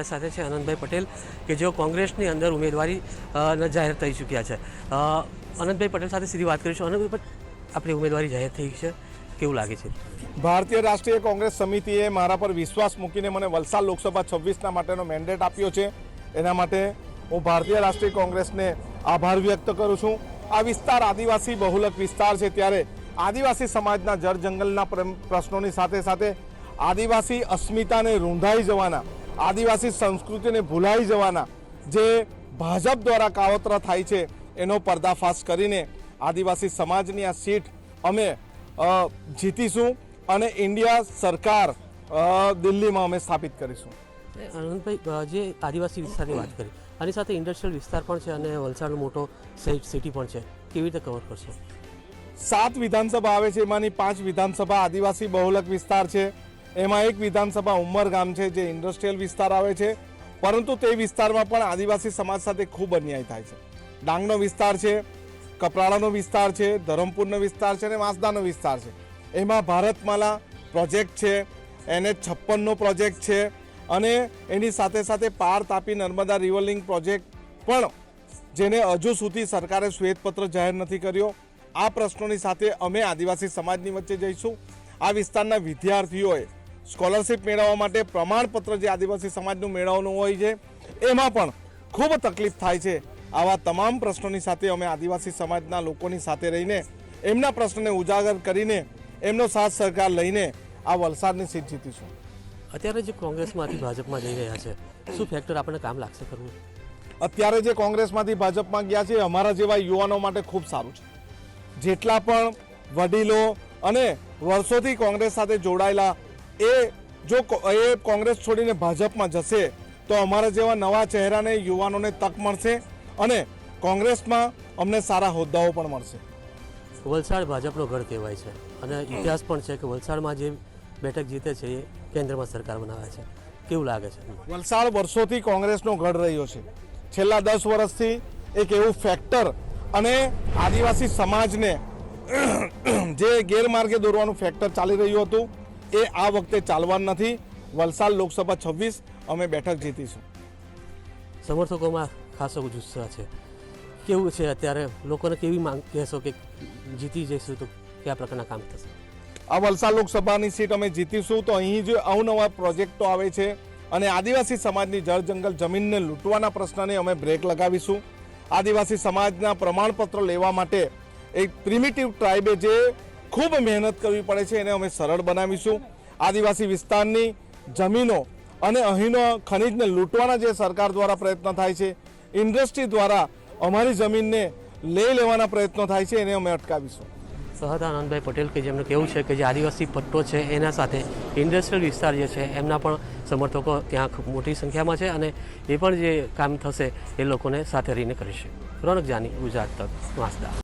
સાથે છે આનંદભાઈ પટેલ કે જેઓ કોંગ્રેસની અંદર ઉમેદવારી જાહેર થઈ ચૂક્યા છે. અ, આનંદભાઈ પટેલ સાથે સીધી વાત કરીશું. પટેલ આપણી ઉમેદવારી જાહેર થઈ છે. કેવું લાગે છે? ભારતીય રાષ્ટ્રીય કોંગ્રેસ સમિતિએ મારા પર વિશ્વાસ મૂકીને મને વલસાડ લોકસભા છવ્વીસના માટેનો મેન્ડેટ આપ્યો છે. એના માટે હું ભારતીય રાષ્ટ્રીય કોંગ્રેસને આભાર વ્યક્ત કરું છું. આ વિસ્તાર આદિવાસી બહુલક વિસ્તાર છે ત્યારે આદિવાસી સમાજના જળ જંગલના પ્ર- પ્રશ્નોની સાથે સાથે આદિવાસી અસ્મિતાને રૂંધાઈ જવાના આદિવાસી સંસ્કૃતિને ભૂલાઈ જવાના જે ભાજપ દ્વારા કાવતરા થાય છે એનો પર્દાફાશ કરીને આદિવાસી સમાજની આ સીટ અમે જીતીશું અને ઇન્ડિયા સરકાર દિલ્હીમાં અમે સ્થાપિત કરીશું. આનંદભાઈ જે આદિવાસી વિસ્તારની વાત કરી આની સાથે ઇન્ડસ્ટ્રીયલ વિસ્તાર પણ છે અને વલસાડનો મોટો સિટી પણ છે. કેવી રીતે કવર કરશો? સાત વિધાનસભા આવે છે એમાંની પાંચ વિધાનસભા આદિવાસી બહુલક વિસ્તાર છે. એમાં એક વિધાનસભા ઉમરગામ છે જે ઇન્ડસ્ટ્રીયલ વિસ્તાર આવે છે, પરંતુ તે વિસ્તારમાં પણ આદિવાસી સમાજ સાથે ખૂબ અન્યાય થાય છે. ડાંગનો વિસ્તાર છે કપરાળાનો વિસ્તાર છે, ધરમપુરનો વિસ્તાર છે અને વાંસદાનો વિસ્તાર છે. એમાં ભારતમાલા પ્રોજેક્ટ છે એને છપ્પનનો પ્રોજેક્ટ છે અને એની સાથે સાથે પાર તાપી નર્મદા રિવરલિંગ પ્રોજેક્ટ પણ જેને હજુ સુધી સરકારે શ્વેતપત્ર જાહેર નથી કર્યો. આ પ્રશ્નોની સાથે અમે આદિવાસી સમાજની વચ્ચે જઈશું. આ વિસ્તારના વિદ્યાર્થીઓએ સ્કોલરશિપ મેળવવા માટે પ્રમાણપત્ર જે આદિવાસી સમાજનું મેળવવાનું હોય છે એમાં પણ ખૂબ તકલીફ થાય છે. આવા તમામ પ્રશ્નોની સાથે અમે આદિવાસી સમાજના લોકોની સાથે રહીને એમના પ્રશ્નને ઉજાગર કરીને એમનો સાથ સહકાર લઈને આ વલસાડની સીટ જીતીશું. અત્યારે જે કોંગ્રેસમાંથી ભાજપમાં જઈ રહ્યા છે શું ફેક્ટર આપણને કામ લાગશે કરવું અત્યારે જે કોંગ્રેસમાંથી ભાજપમાં ગયા છે અમારા જેવા યુવાનો માટે ખૂબ સારું છે. જેટલા પણ વડીલો અને વર્ષોથી કોંગ્રેસ સાથે જોડાયેલા એ જો એ કોંગ્રેસ છોડીને ભાજપમાં જશે તો અમારા જેવા નવા ચહેરાને યુવાનોને તક મળશે અને કોંગ્રેસમાં અમને સારા હોદ્દાઓ પણ મળશે. વલસાડ ભાજપનો ગઢ કહેવાય છે. અને ઇતિહાસ પણ છે કે વલસાડમાં જે બેઠક જીતે છે એ કેન્દ્રમાં સરકાર બનાવે છે. કેવું લાગે છે? વલસાડ વર્ષોથી કોંગ્રેસનો ગઢ રહ્યો છે. છેલ્લા દસ વર્ષથી એક એવું ફેક્ટર અને આદિવાસી સમાજને જે ગેરમાર્ગે દોરવાનું ફેક્ટર ચાલી રહ્યું હતું એ આ વખતે ચાલવાનું નથી. વલસાડ લોકસભા છવ્વીસ અમે બેઠક જીતીશું. સમર્થકોમાં ખાસો જુસ્સા છે. કેવું છે અત્યારે? લોકોને કેવી માંગ કહેશો કે જીતી જઈશું તો કયા પ્રકારના કામ થશે? આ વલસાડ લોકસભાની સીટ અમે જીતીશું તો અહીં જે અવનવા પ્રોજેક્ટો આવે છે અને આદિવાસી સમાજની જળ જંગલ જમીનને લૂંટવાના પ્રશ્નને અમે બ્રેક લગાવીશું. આદિવાસી સમાજના પ્રમાણપત્ર લેવા માટે એક પ્રિમિટિવ ટ્રાઇબે જે ખૂબ મહેનત કરવી પડે છે, એને અમે સરળ બનાવીશું. આદિવાસી વિસ્તારની જમીનો અને અહીંનો ખનિજને લૂંટવાના જે સરકાર દ્વારા પ્રયત્ન થાય છે, ઇન્ડસ્ટ્રી દ્વારા અમારી જમીનને લઈ લેવાના પ્રયત્નો થાય છે, એને અમે અટકાવીશું. સહદ આનંદભાઈ પટેલ કે જેમનું કેવું છે કે જે આદિવાસી પટ્ટો છે, એના સાથે ઇન્ડસ્ટ્રીયલ વિસ્તાર જે છે, એમના પણ સમર્થકો ત્યાં ખૂબ મોટી સંખ્યામાં છે અને એ પણ જે કામ થશે એ લોકોને સાથે રહીને કરીશે રોનક જાની, ગુજરાત તક, વાંસદા.